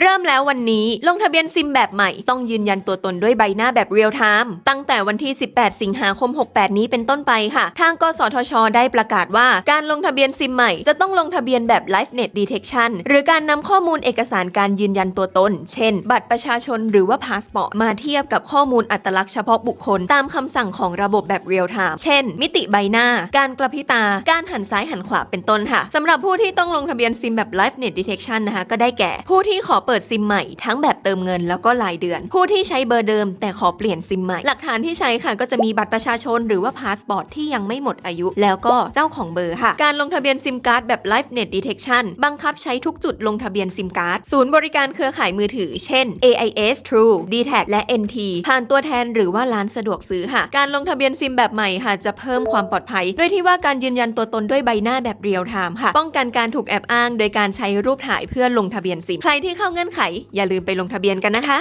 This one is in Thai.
เริ่มแล้ววันนี้ลงทะเบียนซิมแบบใหม่ต้องยืนยันตัวตนด้วยใบหน้าแบบเรียลไทม์ตั้ง แต่วันที่ 18 สิงหาคม 68 นี้เป็นต้นไปค่ะ ทางกสทช ได้ประกาศว่า การลงทะเบียนซิมใหม่ จะต้องลงทะเบียนแบบ LifeNet Detection หรือการนำข้อมูลเอกสารการยืนยันตัวตน เช่น บัตรประชาชนหรือว่าพาสปอร์ตมาเทียบกับข้อมูลอัตลักษณ์เฉพาะบุคคลตามคำสั่งของระบบแบบเรียลไทม์ เช่น มิติใบหน้า การกระพริบตา การหันซ้ายหันขวาเป็นต้นค่ะสำหรับผู้ที่ต้องลงทะเบียนซิมแบบ LifeNet Detection นะคะก็ได้แก่ ผู้ที่ขอเปิดซิมใหม่ทั้งแบบเติมเงินแล้วก็รายเดือน ผู้ที่ใช้เบอร์เดิมแต่ ขอเปลี่ยนซิมใหม่ หลักฐานที่ใช้ค่ะก็จะมีบัตรประชาชนหรือว่าพาสปอร์ตที่ยังไม่หมดอายุ แล้วก็เจ้าของเบอร์ค่ะ การลงทะเบียนซิมการ์ดแบบ LifeNet Detection บังคับใช้ทุกจุดลงทะเบียนซิมการ์ดศูนย์บริการเครือข่ายมือถือ เช่น AIS True d t a c และ NT ผ่านตัวแทนหรือว่าร้านสะดวกซื้อค่ะ การลงทะเบียนซิมแบบใหม่ค่ะ จะเพิ่มความปลอดภัย ด้วยที่ว่าการยืนยันตัวตนด้วยใบหน้าแบบเรียลไทม์ค่ะ ป้องกันการถูกแอบอ้าง โดยการใช้รูปถ่ายเพื่อลงทะเบียนซิม ใครที่เข้าเงื่อนไข อย่าลืมไปลงทะเบียนกันนะคะ